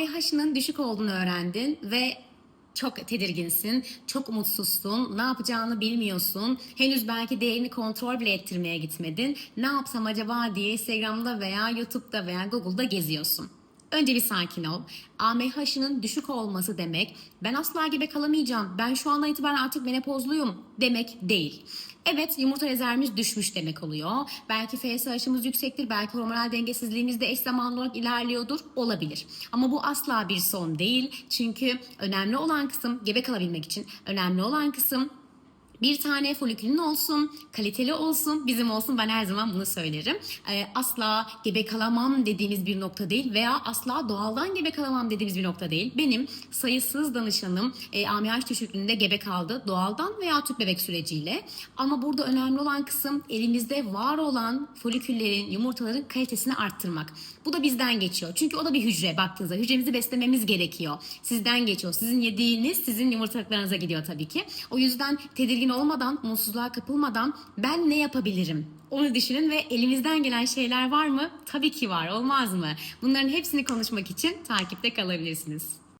AMH'ının düşük olduğunu öğrendin ve çok tedirginsin, çok umutsuzsun, ne yapacağını bilmiyorsun. Henüz belki değerini kontrol bile ettirmeye gitmedin. Ne yapsam acaba diye Instagram'da veya YouTube'da veya Google'da geziyorsun. Önce bir sakin ol. AMH'ının düşük olması demek ben asla gebe kalamayacağım, ben şu andan itibaren artık menopozluyum demek değil. Evet yumurta rezervimiz düşmüş demek oluyor. Belki FSH'ımız yüksektir, belki hormonal dengesizliğimiz de eş zamanlı olarak ilerliyordur, olabilir. Ama bu asla bir son değil. Çünkü önemli olan kısım gebe kalabilmek için önemli olan kısım bir tane folikülün olsun, kaliteli olsun, bizim olsun ben her zaman bunu söylerim. Ee, asla gebe kalamam dediğimiz bir nokta değil veya asla doğaldan gebe kalamam dediğimiz bir nokta değil. Benim sayısız danışanım e, AMH düşüklüğünde gebe kaldı doğaldan veya tüp bebek süreciyle. Ama burada önemli olan kısım elimizde var olan foliküllerin, yumurtaların kalitesini arttırmak. Bu da bizden geçiyor. Çünkü o da bir hücre baktığınızda. Hücremizi beslememiz gerekiyor. Sizden geçiyor. Sizin yediğiniz sizin yumurtalıklarınıza gidiyor tabii ki. O yüzden tedirgin olmadan, mutsuzluğa kapılmadan ben ne yapabilirim? Onu düşünün ve elimizden gelen şeyler var mı? Tabii ki var. Olmaz mı? Bunların hepsini konuşmak için takipte kalabilirsiniz.